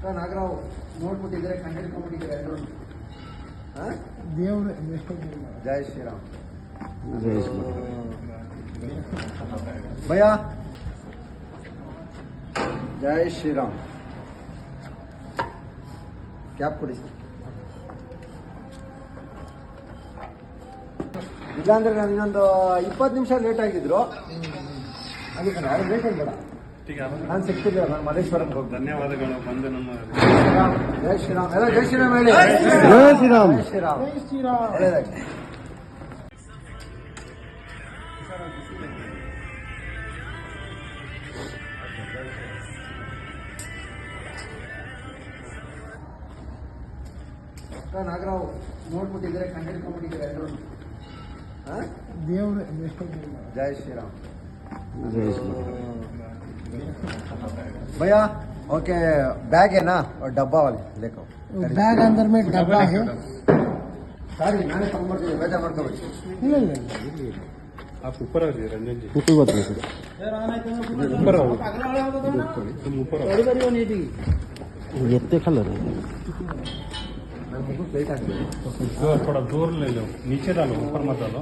Sir Nagarahavu ನೋಡ್ಬಿಟ್ಟಿದ್ರೆ ಕಂಡಿಡ್ಕೊಂಡ್ಬಿಟ್ಟಿದ್ರೆ ಎಲ್ಲರೂ. ದೇವ್ರ ಜಯ ಶ್ರೀರಾಮ್. ಭಯ? ಜಯ ಶ್ರೀರಾಮ್. ಕ್ಯಾಪ್ ಕೊಡಿ. ಇಲ್ಲಾಂದ್ರೆ ನಾನು ಇನ್ನೊಂದು ಇಪ್ಪತ್ತು ನಿಮಿಷ ಲೇಟ್ ಆಗಿದ್ರು. ಅದಕ್ಕೆ ನಾನು ಲೇಟ್ ಬೇಡ ನಾನು ಸಿಗ್ತಿಲ್ಲ ನಾನು ಮಲ್ಲೇಶ್ವರಂಗೆ ಹೋಗಿ ಧನ್ಯವಾದಗಳು ಬಂದು ನಮ್ಮ ಶ್ರೀರಾಮ್, ಜೈ ಶ್ರೀರಾಮ್. ಎಲ್ಲ ಜೈ ಶ್ರೀರಾಮ್ ಹೇಳಿ. ಜೈ ಶ್ರೀರಾಮ್. ಜೈ ಶ್ರೀರಾಮ್. ಜೈ ಶ್ರೀರಾಮ್. ಒಳ್ಳೆಯದಾಗಿ ಸರ್ ನಾಗರಾವ್ ನೋಡ್ಬಿಟ್ಟಿದ್ರೆ ಕಂಡಿಡ್ಕೊಂಡ್ಬಿಟ್ಟಿದ್ರೆ ಎಲ್ಲರೂ ದೇವ್ರ ಜೈ ಶ್ರೀರಾಮ್. भैया ओके बैग है ना और डब्बा वाले लेको ಬ್ಯಾಗ್ ಅಂದ್ರ ಮೇಲೆ ಡಬ್ಬ ಹೇ ಸಾರಿ ನಾನೇ ತಗೊಂಡ್ಬರ್ತೀನಿ ಬೇಜಾರು ಮಾಡ್ಕೋಬೇಡಿ ಇಲ್ಲ ಇಲ್ಲ ಇಲ್ಲ आप ऊपर आ जाइए रंजन जी ಉಪ್ಪು ಗೊತ್ತಿಲ್ಲ ಸರ್ ऊपर आओ तुम ऊपर आओ ಎತ್ತೆ ಕಲರ್ ನನ್ನ ಮುಖಕ್ಕೆ ಲೇಟ್ ಆಗಿದೆ थोड़ा थोड़ा दूर ले लो नीचे डालो ऊपर मत डालो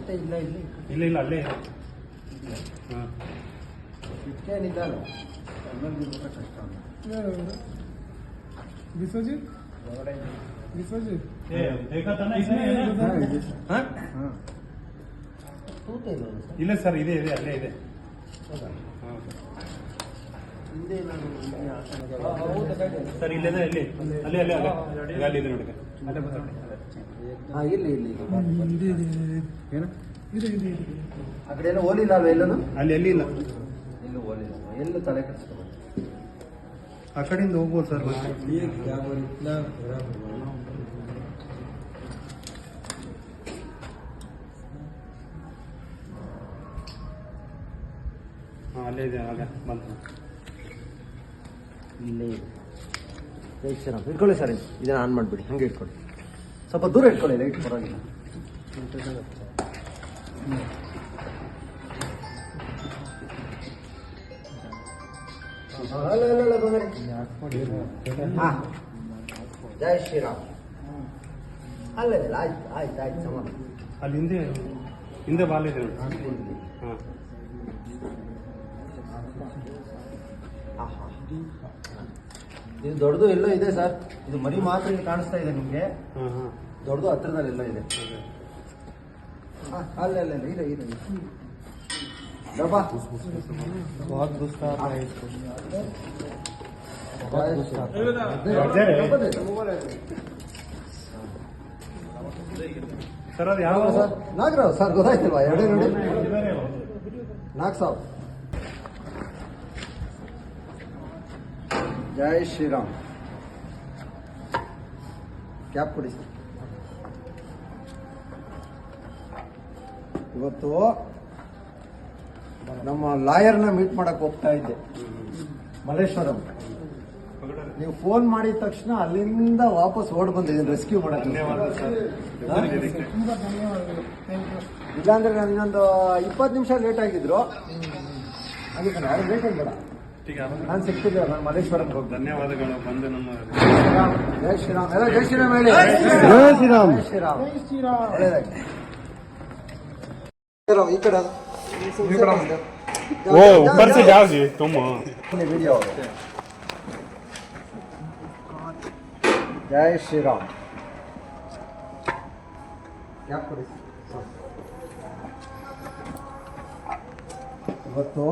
ಇಟ್ಟೆ ಇಲ್ಲ ಇಲ್ಲಿ. ಇಲ್ಲ ಇಲ್ಲ ಅಲ್ಲೇ. ಹಾಂ. ಇಟ್ಟೇನಿಲ್ಲ ಕನ್ನಡ ಕಷ್ಟ ವಿಶ್ವಜಿ ವಿಶ್ವಜಿ ಇಲ್ಲ ಸರ್. ಇದೆ ಇದೆ ಅಲ್ಲೇ ಇದೆ. ಸರ್ ಇಲ್ಲೇ ಇಲ್ಲಿ? ಅಲ್ಲೇ ಅಲ್ಲೇ ಅಲ್ಲೇ. ಅಲ್ಲೇ ಇದೆ ನೋಡಿ ಅಲ್ಲೇ ಹಾ ಇಲ್ಲಿ ಇಲ್ಲಿ ಇದೆ ಇದೆ ಏನು? ಆ ಕಡೆ ಎಲ್ಲ ಓಲಿಲ್ಲ ಅಲ್ವ ಎಲ್ಲೂ ಅಲ್ಲಿ ಎಲ್ಲಿ ಇಲ್ಲ. ಎಲ್ಲೂ ಓಲಿಲ್ಲ. ಎಲ್ಲೂ ತಲೆ ಆ ಕಡೆಯಿಂದ ಹೋಗ್ಬೋದು ಸರ್ ಹಾಂ ಅಲ್ಲೇ ಇದೆ ಆಗ ಬಂತು. ಇಲ್ಲೇ ಇದೆ. ಸರ್ ಇಟ್ಕೊಳ್ಳಿ ಸರ್ ಇದನ್ನ ಆನ್ ಮಾಡಿಬಿಡಿ. ಹಂಗೆ ಇಟ್ಕೊಳ್ಳಿ. ಸ್ವಲ್ಪ ದೂರ ಇಟ್ಕೊಳ್ಳಿ ಲೈಟ್ ಪರವಾಗಿಲ್ಲ. ಅಲ್ಲ ಅಲ್ಲ ಅಲ್ಲ ಹಾ. ಜೈ ಶ್ರೀರಾಮ್. ಅಲ್ಲ ಇಲ್ಲ ಆಯ್ತು ಆಯ್ತು ಆಯ್ತು ಅಲ್ಲಿ ಹಿಂದೆ ಹಿಂದೆ ಬಾಲ್ ಇದೆ. ನೋಡಿ ಹಾಂ. ಆಹಾ. ಇದು ದೊಡ್ಡದು ಎಲ್ಲೋ ಇದೆ ಸರ್ ಇದು ಮರಿ ಮಾತ್ರ ಇಲ್ಲಿ ಕಾಣಿಸ್ತಾ ಇದೆ ನಿಮಗೆ ಹಾಂ ಹಾಂ ದೊಡ್ಡದು ಹತ್ರದಲ್ಲಿ ಎಲ್ಲ ಇದೆ ಹಾ, ಅಲ್ಲ ಅಲ್ಲ ಅಲ್ಲ ಇದೆ ಇದೆ ಇದೆ. ಡಬ್ಬಾ बहुत गुस्सा आ रहा है इसको ಅಜಯ್. ಡಬ್ಬದ ಇದೆ, mobile ಇದೆ. ಸರ್ ಅದು ಯಾವ ಯಾವ ಸರ್ ನಾಗರಾವ್ ಸರ್ ಗೊತ್ತಾಯ್ತಿಲ್ವಾ ಎರಡೇ ನೋಡಿ ಇದಾರೆ. ನಾಲ್ಕು ಜೈ ಶ್ರೀರಾಮ್. ಕ್ಯಾಪ್ ಕೊಡಿ. ಸರ್ ಇವತ್ತು ನಮ್ಮ ಲಾಯರ್ನ ಮೀಟ್ ಮಾಡಕ್ಕೆ ಹೋಗ್ತಾ ಇದ್ದೆ. ಮಲ್ಲೇಶ್ವರಂ. ನೀವು ಫೋನ್ ಮಾಡಿದ ತಕ್ಷಣ ಅಲ್ಲಿಂದ ವಾಪಸ್ ಓಡ್ ಬಂದಿದ್ದೀನಿ ರೆಸ್ಕ್ಯೂ ಮಾಡಕ್ಕೆ ಇಲ್ಲಾಂದ್ರೆ ನಾನು ಇನ್ನೊಂದು ಇಪ್ಪತ್ತು ನಿಮಿಷ ಲೇಟ್ ಆಗಿದ್ರು. ಅದಕ್ಕೆ ನಾನು ಲೇಟ್ ಆಗಿಲ್ಲ ನಾನು ಸಿಗ್ತಿಲ್ಲ ನಾನು ಮಲ್ಲೇಶ್ವರಂಗೆ ಹೋಗ್ತೀನಿ ಧನ್ಯವಾದಗಳು ಬಂದು ನಮ್ಮ ಶ್ರೀರಾಮ್, ಜೈ ಶ್ರೀರಾಮ್ ಎಲ್ಲ ಜೈ ಶ್ರೀರಾಮ್ ಹೇಳಿ ಜೈ ಶ್ರೀರಾಮ್ ಜೈ ಶ್ರೀರಾಮ್ ಜೈ ಶ್ರೀರಾಮ್ ಒಳ್ಳೆಯದಾಗಿ ಶ್ರೀರಾಮ್, ಈ ಕಡೆ वो ऊपर से जाओ जी तुम ವಿಡಿಯೋ ಜೈ ಶ್ರೀರಾಮ್ ಕ್ಯಾಪ್ ಕೊಡಿ ಇವತ್ತು